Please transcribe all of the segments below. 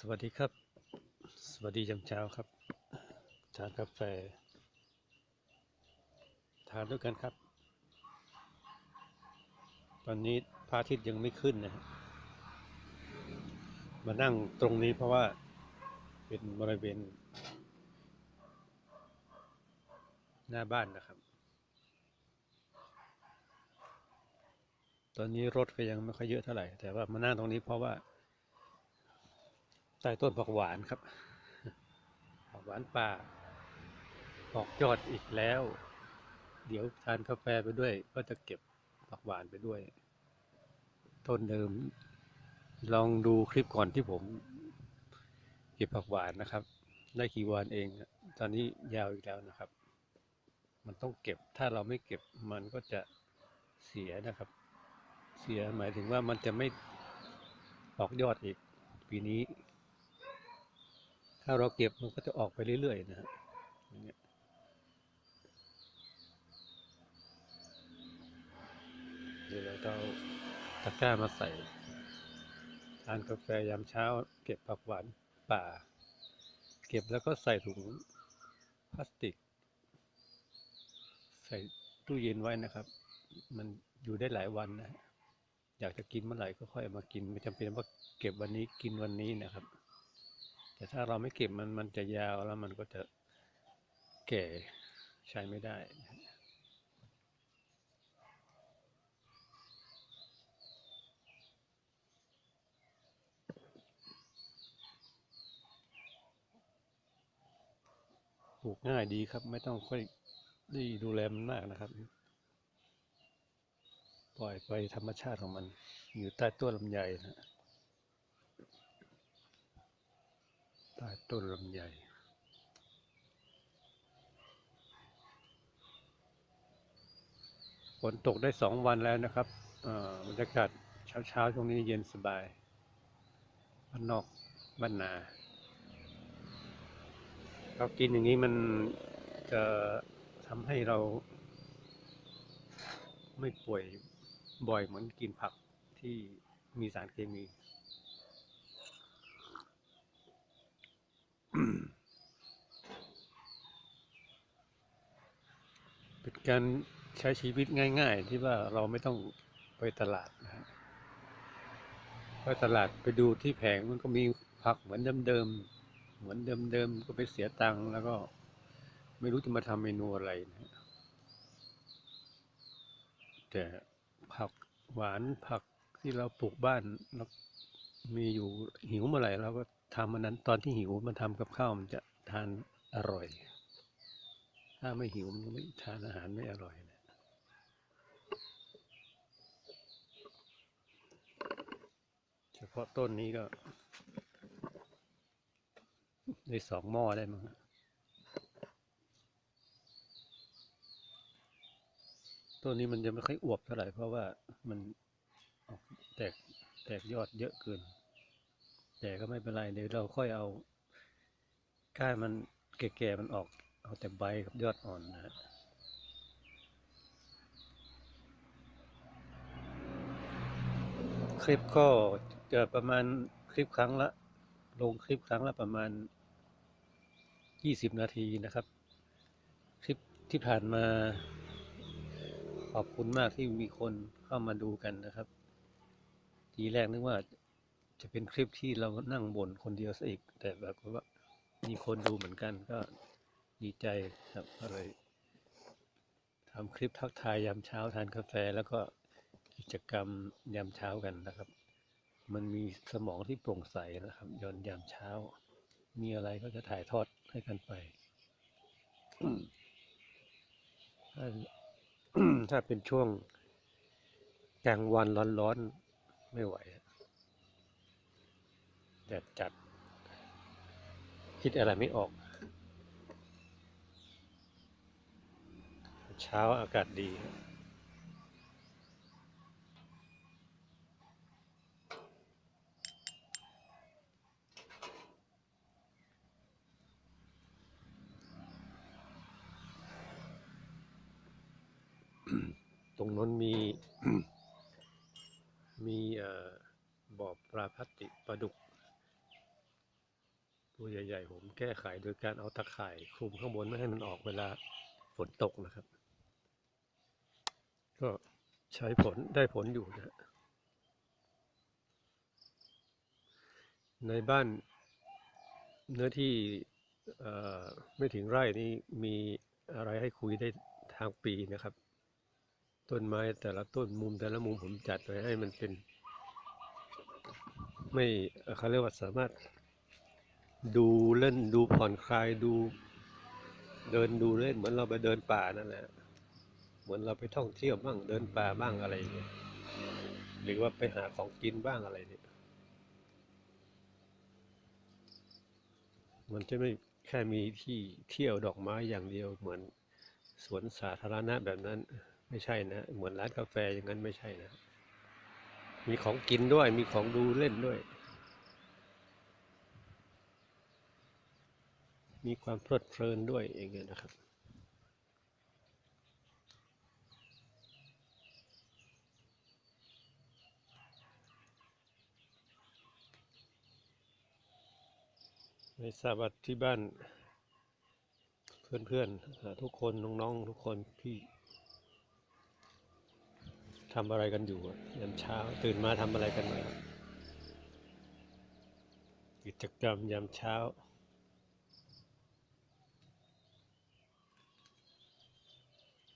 สวัสดีครับ สวัสดียามเช้าครับทานกาแฟ ทานด้วยกันครับ ตอนนี้พระอาทิตย์ยังไม่ขึ้นนะฮะมานั่งตรงนี้เพราะว่าเป็นบริเวณหน้าบ้านนะครับ ตอนนี้รถก็ยังไม่ค่อยเยอะเท่าไหร่ แต่ว่ามานั่งตรงนี้เพราะว่า ใต้ต้นผักหวานครับผักหวานป่าออกยอดอีกแล้ว เดี๋ยวทานกาแฟไปด้วย ก็จะเก็บผักหวานไปด้วย ต้นเดิม ลองดูคลิปก่อนที่ผม เก็บผักหวานนะครับ ได้กี่วันเอง ตอนนี้ยาวอีกแล้วนะครับ มันต้องเก็บ ถ้าเราไม่เก็บมันก็จะเสียนะครับ เสียหมายถึงว่ามันจะไม่ออกยอดอีกปีนี้ ถ้าเราเก็บมันก็จะออกไปเรื่อยๆนะฮะอย่างเงี้ยเดี๋ยวเราเอาตะกร้ามาใส่ทานกาแฟยามเช้า เก็บผักหวานป่า เก็บแล้วก็ใส่ถุงพลาสติก ใส่ตู้เย็นไว้นะครับ มันอยู่ได้หลายวันนะฮะอยากจะกินเมื่อไหร่ก็ค่อยมากิน ไม่จำเป็นว่าเก็บวันนี้กินวันนี้นะครับ แต่ถ้าเราไม่เก็บมันมันจะยาวแล้วมันก็จะแก่ใช้ไม่ได้ปลูกง่ายดีครับ ไม่ต้องค่อยได้ดูแลมันมากนะครับ ปล่อยไปธรรมชาติของมัน อยู่ใต้ต้นลำไยนะฮะใต้ต้นลำไยฝนตกได้สองวันแล้วนะครับอ่อบรรยากาศเช้าเช้าช่วงนี้เย็นสบายบ้านนอกบ้านนาเรากินอย่างนี้มันจะทำให้เราไม่ป่วยบ่อยเหมือนกินผักที่มีสารเคมี เป็นการใช้ชีวิตง่าย ๆ ที่ว่าเราไม่ต้องไปตลาดนะฮะไปตลาดไปดูที่แผงมันก็มีผักเหมือนเดิมๆเหมือนเดิมๆก็ไปเสียตังค์แล้วก็ไม่รู้จะมาทำเมนูอะไรนะฮะแต่ผักหวานผักที่เราปลูกบ้านเรามีอยู่หิวเมื่อไหร่เราก็ ทำมันนั้นตอนที่หิวมันทำกับข้าวมันจะทานอร่อย ถ้าไม่หิวมันไม่ทานอาหารไม่อร่อยนะเฉพาะต้นนี้ก็ได้สองหม้อได้มั้งต้นนี้มันจะไม่ค่อยอวบเท่าไหร่เพราะว่ามันออกแตกแตกยอดเยอะเกิน แต่ก็ไม่เป็นไรเดี๋ยวเราค่อยเอาก้านมันแก่ๆมันออก เอาแต่ใบกับยอดอ่อนนะฮะคลิปก็จะประมาณคลิปครั้งละ ลงคลิปครั้งละประมาณยี่สิบนาทีนะครับ คลิปที่ผ่านมาขอบคุณมากที่มีคนเข้ามาดูกันนะครับ ทีแรกนึกว่า จะเป็นคลิปที่เรานั่งบ่นคนเดียวซะอีก แต่แบบว่ามีคนดูเหมือนกันก็ดีใจครับก็เลยทำคลิปทักทายยามเช้าทานกาแฟ แล้วก็กิจกรรมยามเช้ากันนะครับ มันมีสมองที่โปร่งใสนะครับยอนยามเช้า มีอะไรก็จะถ่ายทอดให้กันไปถ้าถ้าเป็นช่วงกลางวันร้อนๆไม่ไหว แดดจัด คิดอะไรไม่ออก เช้าอากาศดีตรงนั้นมี มีบ่อปลาพลาสติกปลาดุก แก้ไขโดยการเอาตะข่ายคลุมข้างบนไม่ให้มันออกเวลาฝนตกนะครับ ก็ใช้ผลได้ผลอยู่นะฮะในบ้านเนื้อที่ไม่ถึงไร่นี่มีอะไรให้คุยได้ทางปีนะครับ ต้นไม้แต่ละต้นมุมแต่ละมุมผมจัดไว้ให้มันเป็น ไม่เขาเรียกว่าสามารถ ดูเล่นดูผ่อนคลายดูเดินดูเล่นเหมือนเราไปเดินป่านั่นแหละเหมือนเราไปท่องเที่ยวบ้างเดินป่าบ้างอะไรอย่างเงี้ยหรือว่าไปหาของกินบ้างอะไรเนี่ยมันจะไม่แค่มีที่เที่ยวดอกไม้อย่างเดียวเหมือนสวนสาธารณะแบบนั้นไม่ใช่นะ เหมือนร้านกาแฟอย่างนั้นไม่ใช่นะ มีของกินด้วยมีของดูเล่นด้วย มีความเพลิดเพลินด้วยอย่างเงี้ยนะครับไม่ทราบว่าที่บ้าน เพื่อนๆอ่าทุกคนน้องๆทุกคนพี่ทำอะไรกันอยู่ยามเช้าตื่นมาทำอะไรกันมากิจกรรมยามเช้า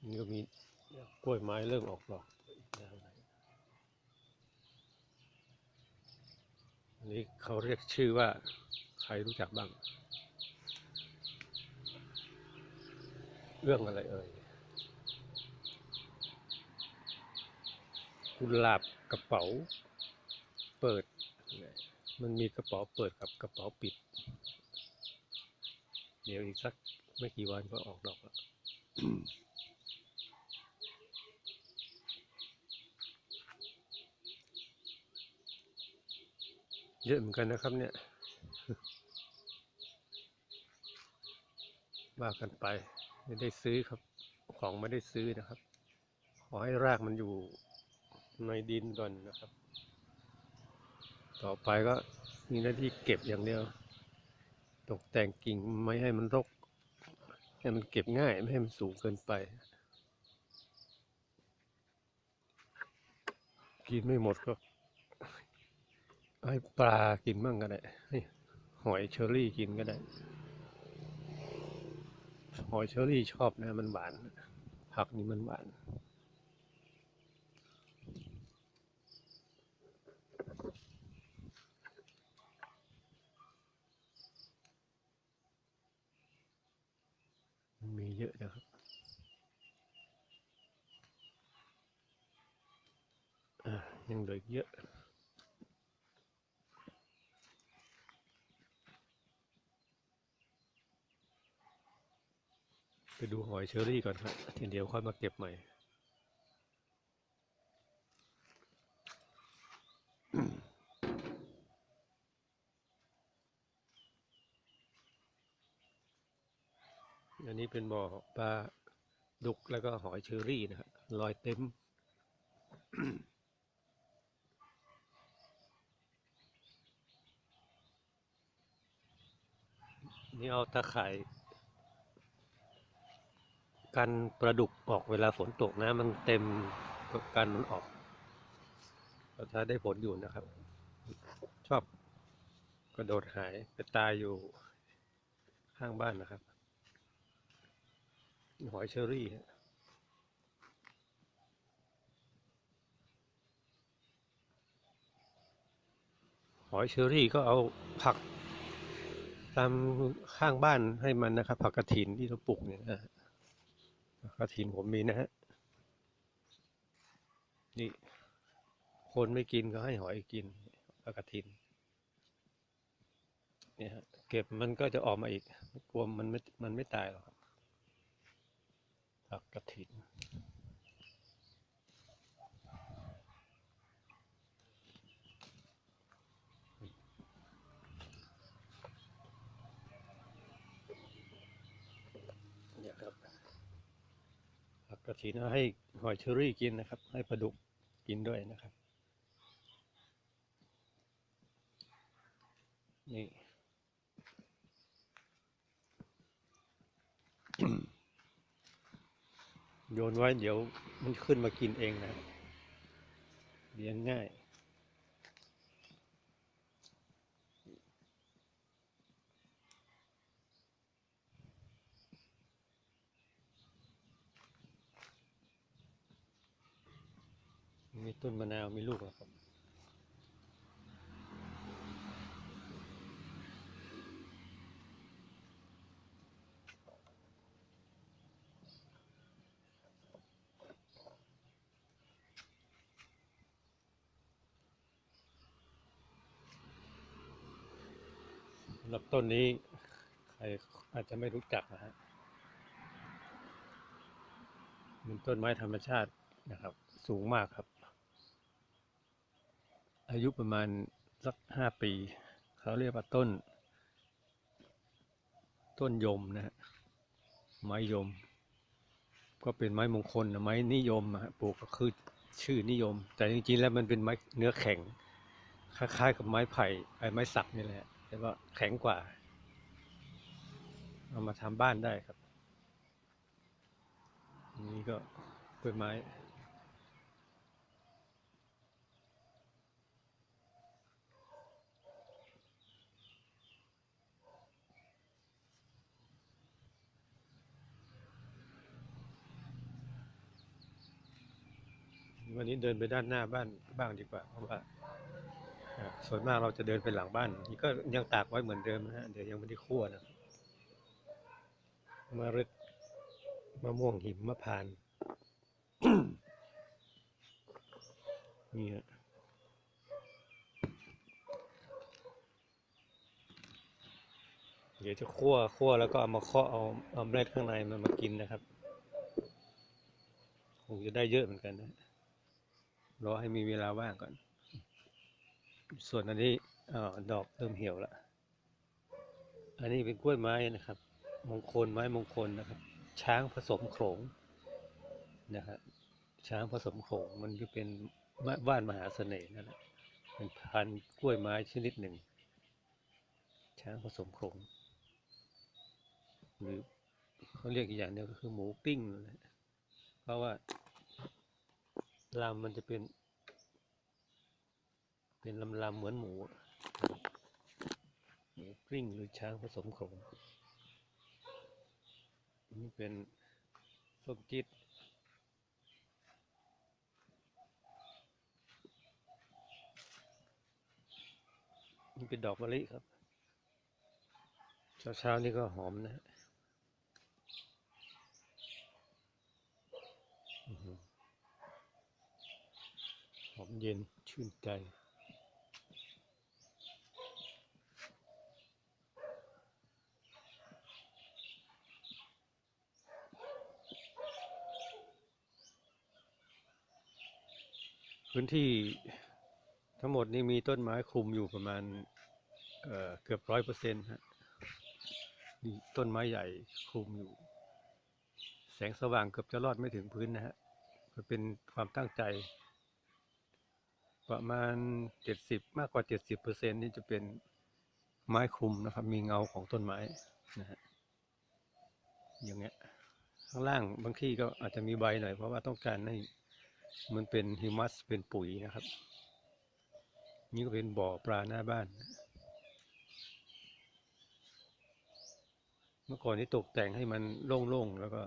นี่ก็มีกล้วยไม้เริ่มออกดอกแล้วนะอันนี้เขาเรียกชื่อว่า ใครรู้จักบ้าง เรื่องอะไรเอ่ยกุหลาบกระเป๋าเปิด มันมีกระเป๋าเปิดกับกระเป๋าปิด เดี๋ยวอีกสักไม่กี่วันก็ออกดอกแล้ว เยอะเหมือนกันนะครับเนี่ยว่ากันไป ไม่ได้ซื้อครับ ของไม่ได้ซื้อนะครับ ขอให้รากมันอยู่ในดินก่อนนะครับ ต่อไปก็มีหน้าที่เก็บอย่างเดียว ตกแต่งกิ่งไม่ให้มันรก ให้มันเก็บง่ายไม่ให้มันสูงเกินไป กินไม่หมดก็ ให้ปลากินบ้างก็ได้หอยเชอรี่กินก็ได้ หอยเชอรี่ชอบนะ มันหวาน ผักนี่มันหวานมีเยอะนะครับอะยังเหลือเยอะ ไปดูหอยเชอรี่ก่อนครับทีเดียวค่อยมาเก็บใหม่อันนี้เป็นบ่อปลาดุกแล้วก็หอยเชอรี่นะครับลอยเต็ม นี่เอาตะข่าย กันปลาดุกออกเวลาฝนตกนะมันเต็มก็กันมันออกก็ถ้าได้ผลอยู่นะครับ ชอบกระโดดหายไปตายอยู่ข้างบ้านนะครับ หอยเชอรี่หอยเชอรี่ก็เอาผักตามข้างบ้านให้มันนะครับ ผักกระถินที่เราปลูกเนี่ยนะ กระถินผมมีนะฮะ นี่ คนไม่กินก็ให้หอยกินกระถิน เนี่ยเก็บมันก็จะออกมาอีก กลัวมันไม่ มันไม่ตายหรอกครับผักกระถิน กระถินเอาให้หอยเชอรี่กินนะครับ ให้ปลาดุกกินด้วยนะครับ นี่โยนไว้เดี๋ยวมันขึ้นมากินเองนะเลี้ยงง่าย ต้นมะนาวมีลูกแล้วครับ สำหรับต้นนี้ ใครอาจจะไม่รู้จักนะฮะเป็นต้นไม้ธรรมชาตินะครับ สูงมากครับ อายุประมาณสักห้าปี เขาเรียกว่าต้น ต้นยมนะฮะไม้ยม ก็เป็นไม้มงคลนะไม้นิยมนะฮะปลูกก็คือชื่อนิยม แต่จริงๆแล้วมันเป็นไม้เนื้อแข็ง คล้ายๆ กับไม้ไผ่ไอ้ไม้สักนี่แหละแต่ว่าแข็งกว่า เอามาทำบ้านได้ครับนนี้ก็กล้วยไม้ วันนี้เดินไปด้านหน้าบ้านบ้างดีกว่า เพราะว่าส่วนมากเราจะเดินไปหลังบ้าน นี่ก็ยังตากไว้เหมือนเดิมนะฮะเดี๋ยวยังไม่ได้คั่วนะมะรึกมะม่วงหิมมะพรานนี่ฮะเดี๋ยวจะคั่วคั่วแล้วก็เอามาเคาะเอาเอาเมล็ดข้างในมันมากินนะครับ คงจะได้เยอะเหมือนกันนะ รอให้มีเวลาว่างก่อน ส่วนอันนี้อดอกเริ่มเหี่ยวแล้วอันนี้เป็นกล้วยไม้นะครับ มงคลไม้มงคลนะครับ ช้างผสมโขงนะครับช้างผสมโขงมันก็เป็นว่านมหาเสน่ห์นั่นแหละเป็นพันธุ์กล้วยไม้ชนิดหนึ่ง ช้างผสมโขงหรือเขาเรียกอีกอย่างเดียวก็คือหมูปิ้ง เพราะว่า ลำมันจะเป็น เป็นลำลำๆเหมือนหมูหมูกลิ้งหรือช้างผสมโขงนี่เป็นส้มจิตนี่เป็นดอกมะลิครับเช้าๆนี่ก็หอมนะฮะอื้อหือห อมเย็นชื่นใจพื้นที่ทั้งหมดนี่มีต้นไม้คลุมอยู่ประมาณเเกือบร้อยเปอร์เซ็นต์ฮะมีต้นไม้ใหญ่คลุมอยู่ แสงสว่างเกือบจะรอดไม่ถึงพื้นนะฮะมันเป็นความตั้งใจ ประมาณเจ็ดสิบมากกว่าเจ็ดสิบเปอร์เซ็นต์นี่จะเป็นไม้คลุมนะครับ มีเงาของต้นไม้นะฮะอย่างเงี้ยข้างล่างบางที่ก็อาจจะมีใบหน่อยเพราะว่าต้องการให้มันเป็นฮิวมัสเป็นปุ๋ยนะครับ นี่ก็เป็นบ่อปลาหน้าบ้าน เมื่อก่อนนี้ตกแต่งให้มันโล่งๆแล้วก็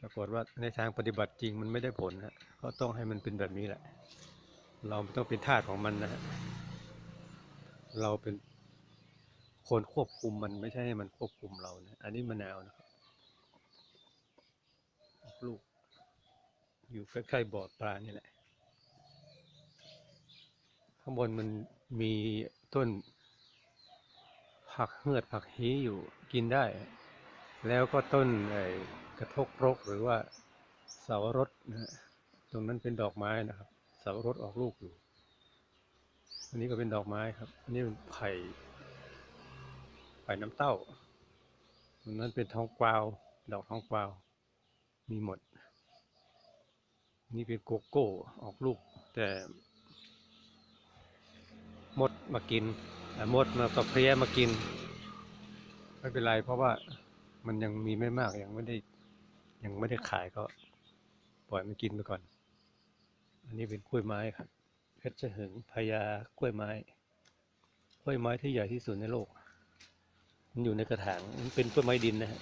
ปรากฏว่าในทางปฏิบัติจริงมันไม่ได้ผลฮะก็ต้องให้มันเป็นแบบนี้แหละ เราไม่ต้องเป็นทาสของมันนะฮะเราเป็นคนควบคุมมันไม่ใช่ให้มันควบคุมเรานะ อันนี้มะนาวนะครับ ลูก อยู่ใกล้ๆบ่อปลานี่แหละ ข้างบนมันมีต้น ผักเหือดผักฮีอยู่กินได้ แล้วก็ต้นไอ้กระทกรกหรือว่าเสาวรสนะฮะตรงนั้นเป็นดอกไม้นะครับ เสาวรสออกลูกอยู่ อันนี้ก็เป็นดอกไม้ครับ อันนี้เป็นไผ่ ไผ่น้ำเต้านั้นเป็นทองกวาว ดอกทองกวาว มีหมด นี่เป็นโกโก้ออกลูก แต่มดมากินอ่มดมากับเพลี้ยมากิน ไม่เป็นไร เพราะว่ามันยังมีไม่มากยังไม่ได้ ยังไม่ได้ขายก็ ปล่อยมันกินไปก่อน อันนี้เป็นกล้วยไม้ครับเพชรหึงพญากล้วยไม้ กล้วยไม้ที่ใหญ่ที่สุดในโลก มันอยู่ในกระถางมันเป็นกล้วยไม้ดินนะฮะ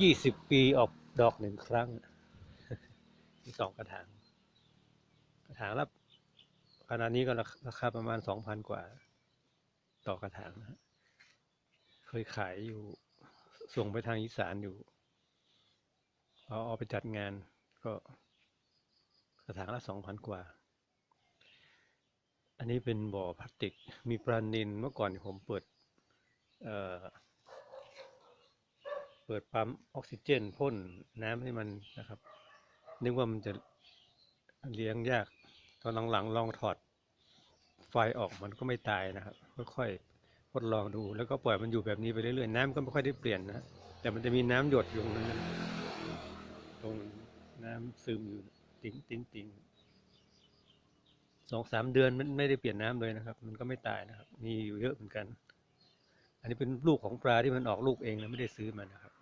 ยี่สิบปีออกดอกหนึ่งครั้ง มีสองกระถาง กระถางละขนาดนี้ก็ราคาประมาณสองพันกว่า ต่อกระถางนะเคยขายอยู่ส่งไปทางอีสานอยู่เอาเอาไปจัดงานก็ ระถางละสองพันกว่า อันนี้เป็นบ่อพลาสติก มีปลานินเมื่อก่อนผมเปิดเอ่อเปิดปั๊มออกซิเจนพ่นน้ำให้มันนะครับ นึกว่ามันจะเลี้ยงยาก ตอนหลังๆลองถอดไฟออกมันก็ไม่ตายนะครับ ค่อยๆทดลองดูแล้วก็ปล่อยมันอยู่แบบนี้ไปเรื่อยๆ น้ำก็ไม่ค่อยได้เปลี่ยนนะ แต่มันจะมีน้ำหยดอยู่ตรงนั้นตรงน้ำซึมอยู่ ติงติ้งติ้งสองสามเดือนมันไม่ได้เปลี่ยนน้ำเลยนะครับ มันก็ไม่ตายนะครับ มีอยู่เยอะเหมือนกัน อันนี้เป็นลูกของปลาที่มันออกลูกเองนะไม่ได้ซื้อมานะครับ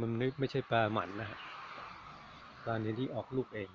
มันไม่ใช่ปลาหมันนะฮะปลานี้ที่ออกลูกเอง